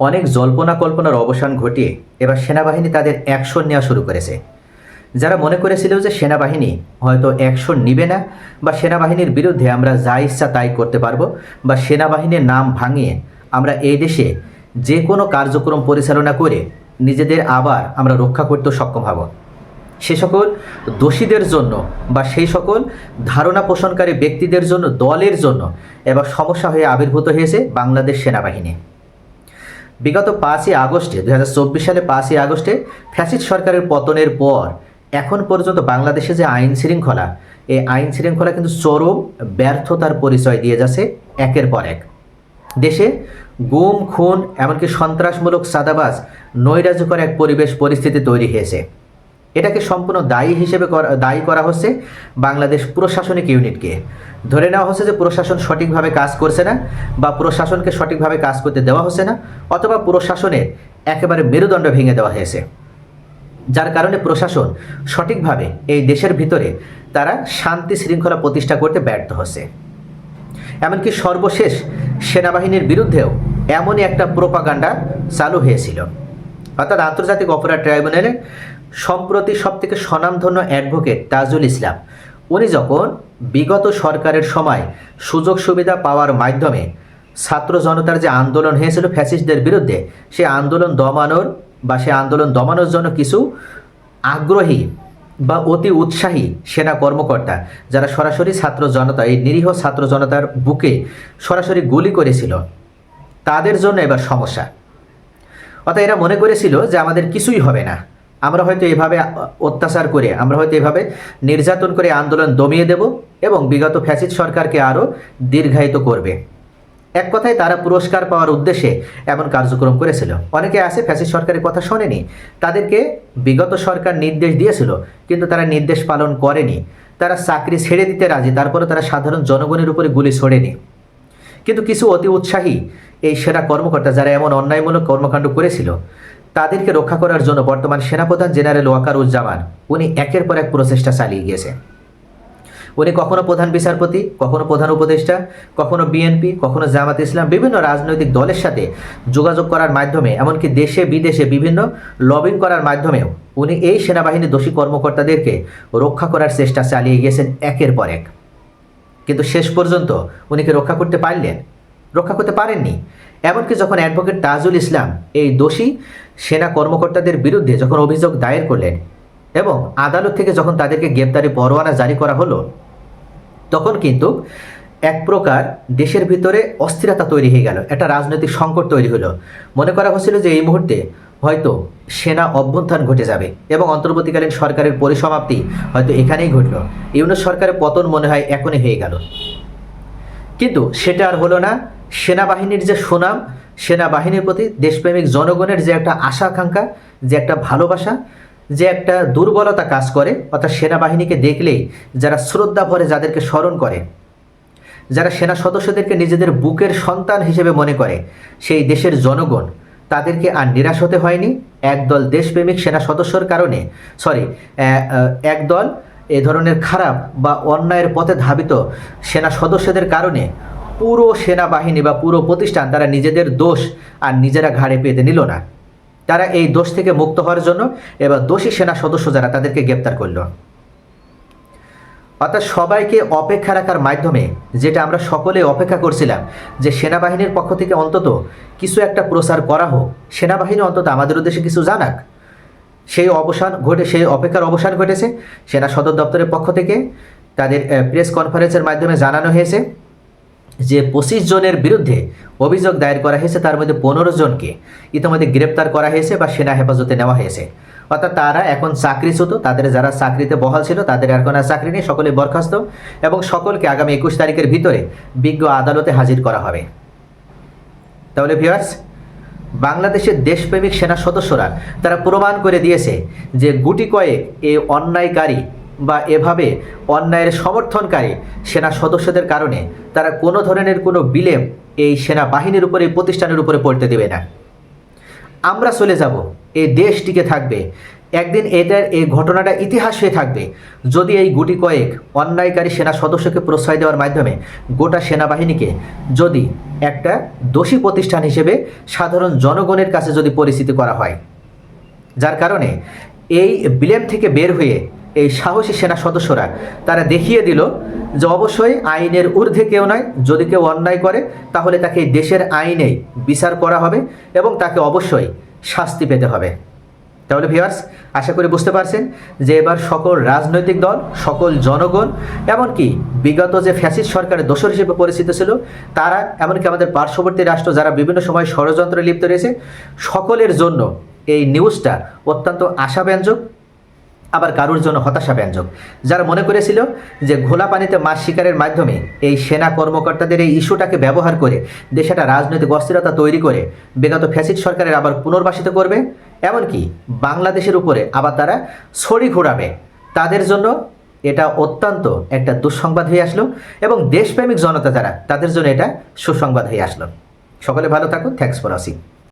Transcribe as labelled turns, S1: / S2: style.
S1: অনেক জল্পনা কল্পনার অবসান ঘটিয়ে এবার সেনাবাহিনী তাদের অ্যাকশন নেওয়া শুরু করেছে। যারা মনে করেছিল যে সেনাবাহিনী হয়তো অ্যাকশন নিবে না বা সেনাবাহিনীর বিরুদ্ধে আমরা যা ইচ্ছা তাই করতে পারব বা সেনাবাহিনীর নাম ভাঙিয়ে আমরা এই দেশে যে কোনো কার্যক্রম পরিচালনা করে নিজেদের আবার আমরা রক্ষা করতে সক্ষম হব। সে সকল দোষীদের জন্য বা সেই সকল ধারণা পোষণকারী ব্যক্তিদের জন্য, দলের জন্য এবার সমস্যা হয়ে আবির্ভূত হয়েছে বাংলাদেশ সেনাবাহিনী। বিগত পাঁচই আগস্টে, দুহাজার চব্বিশ সালে পাঁচই আগস্টে ফ্যাসিড সরকারের পতনের পর, এখন পর্যন্ত বাংলাদেশে যে আইন শৃঙ্খলা, এই আইন শৃঙ্খলা কিন্তু চরম ব্যর্থতার পরিচয় দিয়ে যাচ্ছে একের পর এক। দেশে গুম, খুন, এমনকি সন্ত্রাসমূলক সাদাবাজ নৈরাজ্যকর এক পরিবেশ পরিস্থিতি তৈরি হয়েছে। এটাকে সম্পূর্ণ দায়ী হিসেবে দায়ী করা হচ্ছে বাংলাদেশ প্রশাসনিক ইউনিটকে। ধরে নেওয়া হচ্ছে যে প্রশাসন সঠিকভাবে কাজ করছে না বা প্রশাসনকে সঠিকভাবে কাজ করতে দেওয়া হচ্ছে না, অথবা প্রশাসনের একেবারে মেরুদণ্ড ভেঙে দেওয়া হয়েছে। যার কারণে প্রশাসন সঠিকভাবে এই দেশের ভিতরে তারা শান্তি শৃঙ্খলা প্রতিষ্ঠা করতে ব্যর্থ হচ্ছে। এমনকি সর্বশেষ সেনাবাহিনীর বিরুদ্ধেও এমনই একটা প্রোপাগান্ডা চালু হয়েছিল। অর্থাৎ আন্তর্জাতিক অপরাধ ট্রাইব্যুনালে সম্প্রতি সবথেকে স্বনামধন্য অ্যাডভোকেট তাজুল ইসলাম উনি যখন বিগত সরকারের সময় সুযোগ সুবিধা পাওয়ার মাধ্যমে ছাত্র জনতার যে আন্দোলন হয়েছিল ফ্যাসিস্টদের বিরুদ্ধে, সে আন্দোলন দমানোর বা সে আন্দোলন দমানোর জন্য কিছু আগ্রহী বা অতি উৎসাহী সেনা কর্মকর্তা, যারা সরাসরি ছাত্র জনতা, এই নিরীহ ছাত্র জনতার বুকে সরাসরি গুলি করেছিল, তাদের জন্য এবার সমস্যা। অর্থাৎ এরা মনে করেছিল যে আমাদের কিছুই হবে না। আমরা হয়তো এভাবে অত্যাচার করে, আমরা হয়তো এভাবে নির্যাতন করে আন্দোলন দমিয়ে দেব এবং বিগত ফ্যাসিড সরকারকে আরও দীর্ঘায়িত করবে। এক কথায় তারা পুরস্কার পাওয়ার উদ্দেশ্যে এমন কার্যক্রম করেছিল। অনেকে আছে ফ্যাসিড সরকারের কথা শোনেনি, তাদেরকে বিগত সরকার নির্দেশ দিয়েছিল, কিন্তু তারা নির্দেশ পালন করেনি। তারা চাকরি ছেড়ে দিতে রাজি তারপরে তারা সাধারণ জনগণের উপরে গুলি ছড়েনি। কিন্তু কিছু অতি উৎসাহী এই সেরা কর্মকর্তা যারা এমন অন্যায়মূলক কর্মকাণ্ড করেছিল তাদেরকে রক্ষা করার জন্য বর্তমান সেনাপ্রধান জেনারেল ওয়াকারুজ্জামান, উনি একের পর এক প্রচেষ্টা চালিয়ে গিয়েছে উনি কখনো প্রধান বিচারপতি, কখনো প্রধান উপদেষ্টা, কখনো বিএনপি কখনো জামাত ইসলাম, বিভিন্ন রাজনৈতিক দলের সাথে যোগাযোগ করার মাধ্যমে, এমনকি দেশে, বিদেশে বিভিন্ন লবিং করার মাধ্যমেও উনি এই সেনাবাহিনীর দোষী কর্মকর্তাদেরকে রক্ষা করার চেষ্টা চালিয়ে গিয়েছেন একের পর এক। কিন্তু শেষ পর্যন্ত উনিকে রক্ষা করতে পারলেন? রক্ষা করতে পারেননি। এমনকি যখন অ্যাডভোকেট তাজুল ইসলাম, এই দোষী সেনা কর্মকর্তাদের বিরুদ্ধে যখন অভিযোগ দায়ের করলেন এবং আদালত থেকে যখন তাদেরকে গ্রেপ্তারি পরোয়ানা জারি করা হলো, তখন কিন্তু এক প্রকার দেশের ভিতরে অস্থিরতা তৈরি হয়ে গেল, একটা রাজনৈতিক সংকট তৈরি হলো। মনে করা হচ্ছিল যে এই মুহূর্তে হয়তো সেনা অভ্যুত্থান ঘটে যাবে এবং অন্তর্বর্তীকালীন সরকারের পরিসমাপ্তি হয়তো এখানেই ঘটলো। ইউনুস সরকারের পতন মনে হয় এখনই হয়ে গেল। কিন্তু সেটা আর হলো না। সেনাবাহিনীর যে সুনাম, সেনাবাহিনীর প্রতি দেশপ্রেমিক জনগণের যে একটা আশা, আকাঙ্ক্ষা, যে একটা ভালোবাসা, যে একটা দুর্বলতা কাজ করে, অর্থাৎ সেনাবাহিনীকে দেখলেই যারা শ্রদ্ধা ভরে যাদেরকে স্মরণ করে, যারা সেনা সদস্যদেরকে নিজেদের বুকের সন্তান হিসেবে মনে করে, সেই দেশের জনগণ, তাদেরকে আর নিরাশ হতে হয়নি। একদল দেশপ্রেমিক সেনা সদস্যর কারণে সরি একদল এ ধরনের খারাপ বা অন্যায়ের পথে ধাবিত সেনা সদস্যদের কারণে পুরো সেনাবাহিনী বা পুরো প্রতিষ্ঠান তারা নিজেদের দোষ আর নিজেরা ঘাড়ে পেতে নিল না। তারা এই দোষ থেকে মুক্ত হওয়ার জন্য এবার দোষী সেনা সদস্য যারা তাদেরকে গ্রেপ্তার করল। অর্থাৎ সবাইকে অপেক্ষা রাখার মাধ্যমে যেটা আমরা সকলে অপেক্ষা করছিলাম যে সেনাবাহিনীর পক্ষ থেকে অন্তত কিছু একটা প্রচার করা হোক। সেনাবাহিনী অন্তত আমাদের উদ্দেশ্যে কিছু জানাক। সেই অবসান ঘটে, সেই অপেক্ষার অবসান ঘটেছে। সেনা সদর দপ্তরের পক্ষ থেকে তাদের প্রেস কনফারেন্সের মাধ্যমে জানানো হয়েছে। যে পঁচিশ জনের বিরুদ্ধে অভিযোগ দায়ের করা হয়েছে, তার মধ্যে পনেরো জনকে ইতিমধ্যে গ্রেপ্তার করা হয়েছে বা সেনা হেফাজতে নেওয়া হয়েছে। অর্থাৎ তারা এখন চাকরিচ্যুত, তাদের যারা চাকরিতে বহাল ছিল, তাদের এখন আর চাকরি নেই, সকলে বরখাস্ত এবং সকলকে আগামী একুশ তারিখের ভিতরে বিজ্ঞ আদালতে হাজির করা হবে। তাহলে ভিউয়ার্স বাংলাদেশের দেশপ্রেমিক সেনা সদস্যরা, তারা প্রমাণ করে দিয়েছে যে গুটি কয়েক এই অন্যায়কারী বা এভাবে অন্যায়ের সমর্থনকারী সেনা সদস্যদের কারণে তারা কোনো ধরনের কোনো বিলেম এই সেনা বাহিনীর উপরে প্রতিষ্ঠানের উপরে পড়তে দেবে না। আমরা চলে যাব। এই দেশ টিকে থাকবে। একদিন এদের এই ঘটনাটা ইতিহাস হয়ে থাকবে। যদি এই গুটি কয়েক অন্যায়কারী সেনা সদস্যকে প্রশ্রয় দেওয়ার মাধ্যমে গোটা সেনাবাহিনীকে যদি একটা দোষী প্রতিষ্ঠান হিসেবে সাধারণ জনগণের কাছে যদি পরিচিতি করা হয়, যার কারণে এই বিলেম থেকে বের হয়ে এই সাহসী সেনা সদস্যরা তারা দেখিয়ে দিল যে অবশ্যই আইনের ঊর্ধ্বে কেউ নয়, যদি কেউ অন্যায় করে, তাহলে তাকে দেশের আইনেই বিচার করা হবে এবং তাকে অবশ্যই শাস্তি পেতে হবে। তাহলে ভিউয়ার্স আশা করি বুঝতে পারছেন যে এবার সকল রাজনৈতিক দল, সকল জনগণ, এমনকি বিগত যে ফ্যাসিস্ট সরকারের দোষর হিসেবে পরিচিত ছিল, তারা, এমনকি আমাদের পার্শ্ববর্তী রাষ্ট্র যারা বিভিন্ন সময় ষড়যন্ত্রে লিপ্ত রয়েছে, সকলের জন্য এই নিউজটা অত্যন্ত আশাব্যঞ্জক আবার কারোর জন্য হতাশাব্যঞ্জক যারা মনে করেছিল যে ঘোলা পানিতে মাছ শিকারের মাধ্যমে এই সেনা কর্মকর্তাদের এই ইস্যুটাকে ব্যবহার করে দেশে একটা রাজনৈতিক অস্থিরতা তৈরি করে বিগত ফ্যাসিড সরকারের আবার পুনর্বাসিত করবে, এমনকি বাংলাদেশের উপরে আবার তারা ছড়ি ঘোরাবে। তাদের জন্য এটা অত্যন্ত একটা দুঃসংবাদ হয়ে আসলো এবং দেশপ্রেমিক জনতা যারা, তাদের জন্য এটা সুসংবাদ হয়ে আসলো। সকলে ভালো থাকুন। Thanks for watching